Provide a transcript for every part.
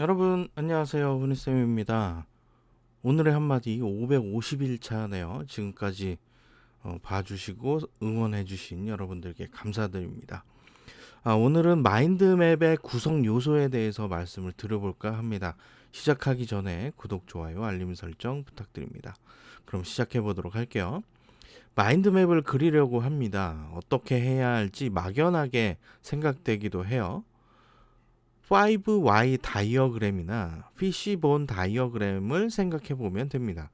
여러분 안녕하세요. 훈이쌤입니다. 오늘의 한마디 550일차네요. 지금까지 어, 봐주시고 응원해주신 여러분들께 감사드립니다. 아, 오늘은 마인드맵의 구성 요소에 대해서 말씀을 드려볼까 합니다. 시작하기 전에 구독, 좋아요, 알림 설정 부탁드립니다. 그럼 시작해 보도록 할게요. 마인드맵을 그리려고 합니다. 어떻게 해야 할지 막연하게 생각되기도 해요 5Y 다이어그램이나 피시본 다이어그램을 생각해 보면 됩니다.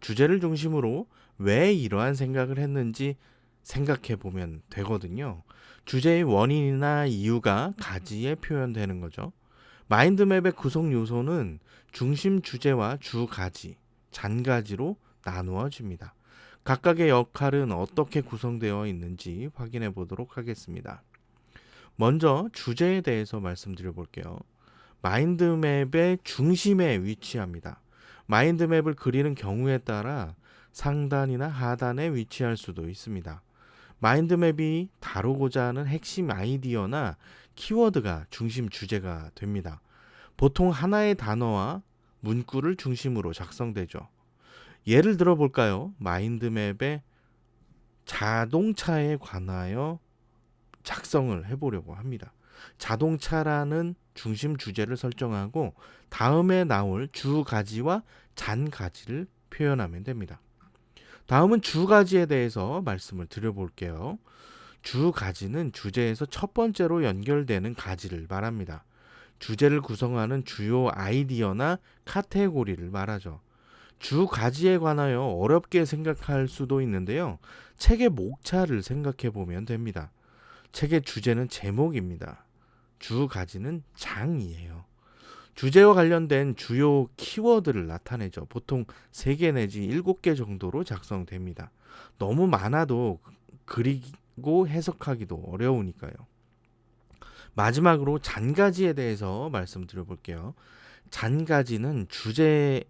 주제를 중심으로 왜 이러한 생각을 했는지 생각해 보면 되거든요. 주제의 원인이나 이유가 가지에 표현되는 거죠. 마인드맵의 구성 요소는 중심 주제와 주 가지, 잔 가지로 나누어집니다. 각각의 역할은 어떻게 구성되어 있는지 확인해 보도록 하겠습니다. 먼저 주제에 대해서 말씀드려 볼게요. 마인드맵의 중심에 위치합니다. 마인드맵을 그리는 경우에 따라 상단이나 하단에 위치할 수도 있습니다. 마인드맵이 다루고자 하는 핵심 아이디어나 키워드가 중심 주제가 됩니다. 보통 하나의 단어와 문구를 중심으로 작성되죠. 예를 들어 볼까요? 마인드맵의 자동차에 관하여 작성을 해보려고 합니다. 자동차라는 중심 주제를 설정하고 다음에 나올 주 가지와 잔 가지를 표현하면 됩니다. 다음은 주 가지에 대해서 말씀을 드려볼게요. 주 가지는 주제에서 첫 번째로 연결되는 가지를 말합니다. 주제를 구성하는 주요 아이디어나 카테고리를 말하죠. 주 가지에 관하여 어렵게 생각할 수도 있는데요. 책의 목차를 생각해 보면 됩니다. 책의 주제는 제목입니다. 주 가지는 장이에요. 주제와 관련된 주요 키워드를 나타내죠. 보통 3개 내지 7개 정도로 작성됩니다. 너무 많아도 그리고 해석하기도 어려우니까요. 마지막으로 잔가지에 대해서 말씀드려 볼게요. 잔가지는 주제와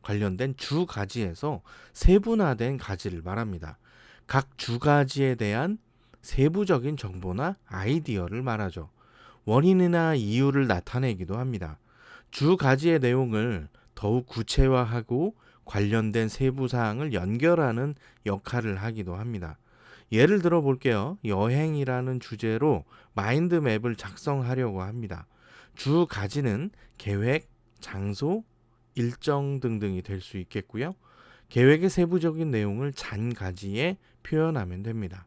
관련된 주가지에서 세분화된 가지를 말합니다. 각 주가지에 대한 세부적인 정보나 아이디어를 말하죠. 원인이나 이유를 나타내기도 합니다. 주 가지의 내용을 더욱 구체화하고 관련된 세부 사항을 연결하는 역할을 하기도 합니다. 예를 들어 볼게요. 여행이라는 주제로 마인드맵을 작성하려고 합니다. 주 가지는 계획, 장소, 일정 등등이 될 수 있겠고요. 계획의 세부적인 내용을 잔 가지에 표현하면 됩니다.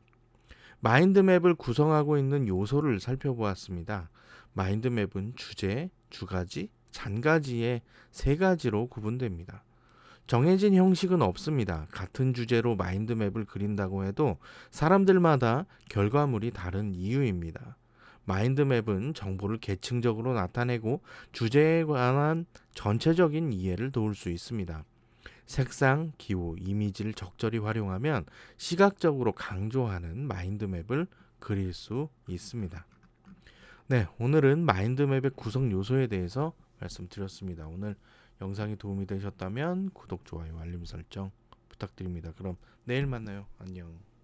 마인드맵을 구성하고 있는 요소를 살펴보았습니다. 마인드맵은 주제, 주가지, 잔가지의 세 가지로 구분됩니다. 정해진 형식은 없습니다. 같은 주제로 마인드맵을 그린다고 해도 사람들마다 결과물이 다른 이유입니다. 마인드맵은 정보를 계층적으로 나타내고 주제에 관한 전체적인 이해를 도울 수 있습니다. 색상, 기호, 이미지를 적절히 활용하면 시각적으로 강조하는 마인드맵을 그릴 수 있습니다. 네, 오늘은 마인드맵의 구성 요소에 대해서 말씀드렸습니다. 오늘 영상이 도움이 되셨다면 구독, 좋아요, 알림 설정 부탁드립니다. 그럼 내일 만나요. 안녕.